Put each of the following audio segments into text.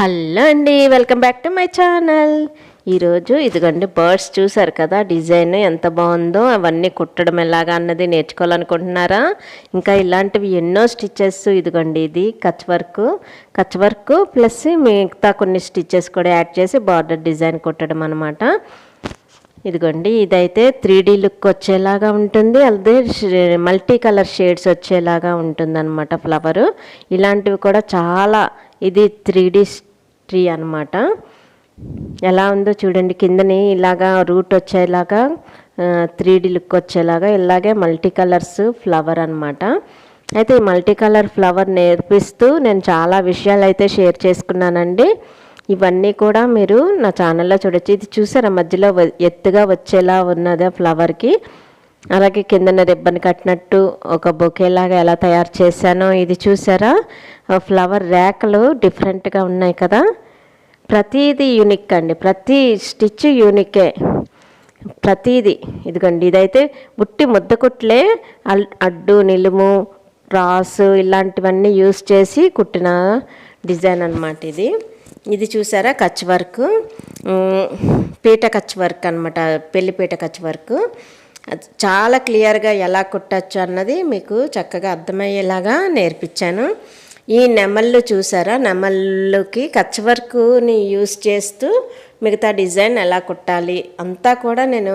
Hello అండి welcome back to my channel. ఈరోజు ఇదిగోండి బర్డ్స్ చూసారు కదా డిజైన్ ఎంత బాగుందో అవన్నీ కుట్టడం ఎలాగా అన్నది నేర్చుకోవాలనుకుంటున్నారా? ఇంకా ఇలాంటివి ఎన్నో స్టిచ్చెస్ ఇదిగోండి ఇది Kutch work. Kutch work plus మిగతా కొన్ని స్టిచ్చెస్ కూడా యాడ్ చేసి బార్డర్ డిజైన్ కుట్టడం అనమాట ఇదిగోండి ఇదైతే త్రీ డీ లుక్ వచ్చేలాగా ఉంటుంది. అదే మల్టీ కలర్ షేడ్స్ వచ్చేలాగా ఉంటుంది అనమాట ఫ్లవరు. ఇలాంటివి కూడా చాలా ఇది త్రీ డీ ట్రీ అనమాట ఎలా ఉందో చూడండి. కిందని ఇలాగా రూట్ వచ్చేలాగా త్రీ డీ లుక్ వచ్చేలాగా ఇలాగే మల్టీ కలర్స్ ఫ్లవర్ అనమాట అయితే ఈ మల్టీ కలర్ ఫ్లవర్ నేర్పిస్తూ నేను చాలా విషయాలు అయితే షేర్ చేసుకున్నానండి. ఇవన్నీ కూడా మీరు నా ఛానల్లో చూడొచ్చు. ఇది చూసారా? మధ్యలో ఎత్తుగా వచ్చేలా ఉన్నది ఆ ఫ్లవర్కి అలాగే కిందన రిబ్బన్ కట్టినట్టు ఒక బొకేలాగా ఎలా తయారు చేశానో ఇది చూసారా? ఫ్లవర్ ర్యాకులు డిఫరెంట్గా ఉన్నాయి కదా. ప్రతిదీ యూనిక్ అండి. ప్రతి స్టిచ్ యూనికే ప్రతిదీ. ఇదిగోండి ఇదైతే ఉట్టి ముద్ద కుట్లే అల్- అడ్డు నిలుము రాసు ఇలాంటివన్నీ యూస్ చేసి కుట్టిన డిజైన్ అనమాట ఇది. ఇది చూసారా? కచ్ వర్క్. పీట కచ్ వర్క్ అనమాట పెళ్ళిపీట కచ్ వర్క్. చాలా క్లియర్గా ఎలా కుట్టచ్చు అన్నది మీకు చక్కగా అర్థమయ్యేలాగా నేర్పించాను. ఈ నెమళ్ళు చూసారా? నెమళ్ళకి కచ్ వర్క్ని యూస్ చేస్తూ మిగతా డిజైన్ ఎలా కుట్టాలి? అంతా కూడా నేను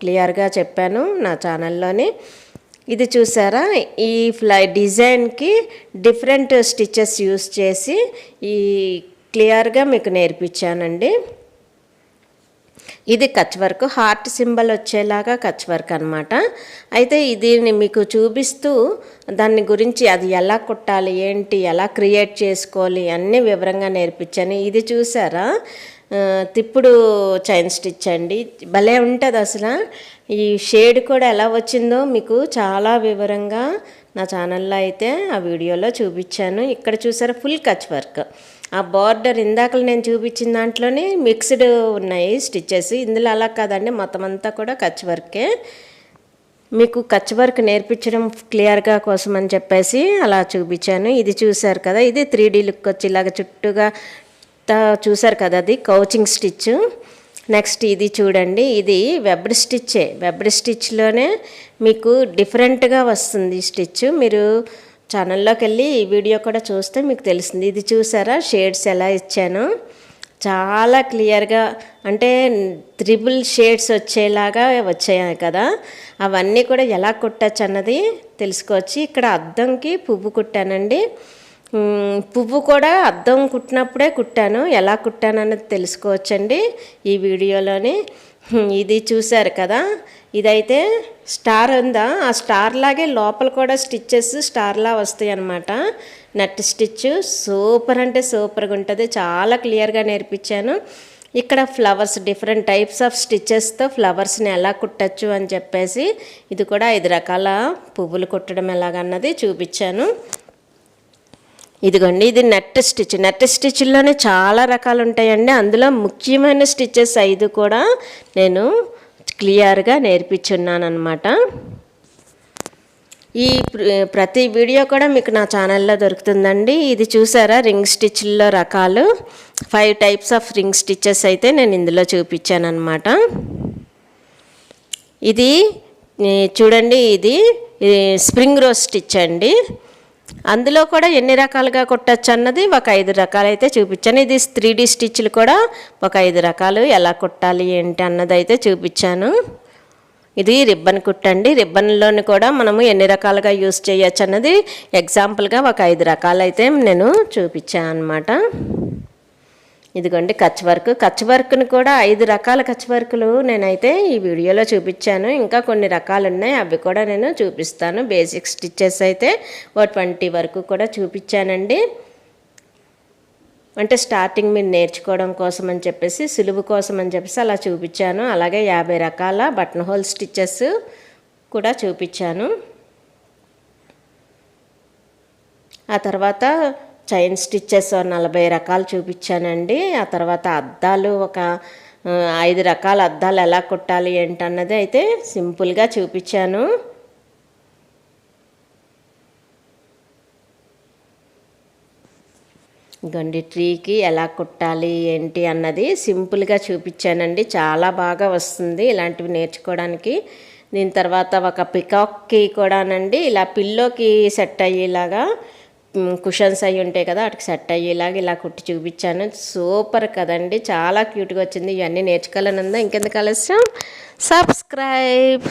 క్లియర్గా చెప్పాను నా ఛానల్లోని. ఇది చూసారా? ఈ ఫ్లై డిజైన్కి డిఫరెంట్ స్టిచెస్ యూస్ చేసి ఈ క్లియర్గా మీకు నేర్పించానండి. ఇది కచ్ వర్క్. హార్ట్ సింబల్ వచ్చేలాగా కచ్ వర్క్ అనమాట అయితే దీన్ని మీకు చూపిస్తూ దాని గురించి అది ఎలా కుట్టాలి ఏంటి ఎలా క్రియేట్ చేసుకోవాలి అన్నీ వివరంగా నేర్పించాను. ఇది చూసారా? తిప్పుడు చైన్ స్టిచ్ అండి. భలే ఉంటుంది అసలు. ఈ షేడ్ కూడా ఎలా వచ్చిందో మీకు చాలా వివరంగా నా ఛానల్లో అయితే ఆ వీడియోలో చూపించాను. ఇక్కడ చూసారా? Full Kutch work. ఆ బార్డర్ ఇందాక నేను చూపించిన దాంట్లోనే మిక్స్డ్ ఉన్నాయి స్టిచ్చెస్. ఇందులో అలా కాదండి మొత్తం అంతా కూడా కచ్ వర్కే. మీకు కచ్ వర్క్ నేర్పించడం క్లియర్గా కోసం అని చెప్పేసి అలా చూపించాను. ఇది చూశారు కదా ఇది త్రీ డీ లుక్ వచ్చి ఇలాగ చుట్టూగా చూశారు కదా అది కౌచింగ్ స్టిచ్. నెక్స్ట్ ఇది చూడండి ఇది వెబ్డ్ స్టిచ్చే వెబ్డ్ స్టిచ్లోనే మీకు డిఫరెంట్గా వస్తుంది స్టిచ్. మీరు ఛానల్లోకి వెళ్ళి ఈ వీడియో కూడా చూస్తే మీకు తెలుస్తుంది ఇది చూసారా? షేడ్స్ ఎలా ఇచ్చాను? చాలా క్లియర్గా అంటే త్రిబుల్ షేడ్స్ వచ్చేలాగా వచ్చాయి కదా? అవన్నీ కూడా ఎలా కుట్టచ్చు అన్నది తెలుసుకోవచ్చు. ఇక్కడ అద్దంకి పువ్వు కుట్టానండి. పువ్వు కూడా అద్దం కుట్టినప్పుడే కుట్టాను. ఎలా కుట్టాను అన్నది తెలుసుకోవచ్చండి ఈ వీడియోలోని. ఇది చూశారు కదా? ఇదైతే స్టార్ ఉందా? ఆ స్టార్ లాగే లోపల కూడా స్టిచ్చెస్ స్టార్లా వస్తాయి అన్నమాట. నట్ స్టిచ్ సూపర్ అంటే సూపర్గా ఉంటుంది. చాలా క్లియర్గా నేర్పించాను. ఇక్కడ ఫ్లవర్స్ డిఫరెంట్ టైప్స్ ఆఫ్ స్టిచెస్తో ఫ్లవర్స్ని ఎలా కుట్టచ్చు అని చెప్పేసి ఇది కూడా ఐదు రకాల పువ్వులు కుట్టడం ఎలాగన్నది చూపించాను. ఇదిగోండి ఇది నెట్ స్టిచ్. నెట్ స్టిచ్లోనే చాలా రకాలు ఉంటాయండి అందులో ముఖ్యమైన స్టిచ్చెస్ ఐదు కూడా నేను క్లియర్గా నేర్పించున్నాను అనమాట ఈ ప్ర- ప్రతి వీడియో కూడా మీకు నా ఛానల్లో దొరుకుతుందండి. ఇది చూసారా? రింగ్ స్టిచ్ల్లో రకాలు. Five types of ring stitches అయితే నేను ఇందులో చూపించాను అనమాట ఇది చూడండి ఇది స్ప్రింగ్ రోజ్ స్టిచ్ అండి. అందులో కూడా ఎన్ని రకాలుగా కుట్టచ్చు అన్నది ఒక ఐదు రకాలు అయితే చూపించాను. ఇది త్రీ డీ స్టిచ్లు కూడా ఒక ఐదు రకాలు. ఎలా కుట్టాలి ఏంటి అన్నది అయితే చూపించాను. ఇది రిబ్బన్ కుట్టండి. రిబ్బన్లోని కూడా మనము ఎన్ని రకాలుగా యూస్ చేయొచ్చు అన్నది ఎగ్జాంపుల్గా ఒక ఐదు రకాలైతే నేను చూపించాను అనమాట ఇదిగోండి కచ్ వర్క్. కచ్ వర్క్ని కూడా ఐదు రకాల కచ్ వర్క్లు నేనైతే ఈ వీడియోలో చూపించాను. ఇంకా కొన్ని రకాలు ఉన్నాయి అవి కూడా నేను చూపిస్తాను. బేసిక్ స్టిచ్చెస్ అయితే ఓ ట్వంటీ వరకు కూడా చూపించానండి. అంటే స్టార్టింగ్ మీరు నేర్చుకోవడం కోసం అని చెప్పేసి సులువు కోసం అని చెప్పేసి అలా చూపించాను. అలాగే యాభై రకాల బటన్ హోల్ స్టిచ్చెస్ కూడా చూపించాను. ఆ తర్వాత చైన్ స్టిచ్చెస్ నలభై రకాలు చూపించానండి. ఆ తర్వాత అద్దాలు ఒక ఐదు రకాల అద్దాలు ఎలా కుట్టాలి ఏంటన్నది అయితే సింపుల్గా చూపించాను. గండి ట్రీకి ఎలా కుట్టాలి ఏంటి అన్నది సింపుల్గా చూపించానండి. చాలా బాగా వస్తుంది ఇలాంటివి నేర్చుకోవడానికి. దీని తర్వాత ఒక పికాక్కి కూడానండి ఇలా పిల్లోకి సెట్ అయ్యేలాగా కుషన్స్ అయి ఉంటాయి కదా వాటికి సెట్ అయ్యేలాగా ఇలా కుట్టి చూపించాను. సూపర్ కదండి చాలా క్యూట్గా వచ్చింది. ఇవన్నీ నేర్చుకోవాలని ఉందా ఇంకెందుకు ఆలస్యం? సబ్స్క్రైబ్.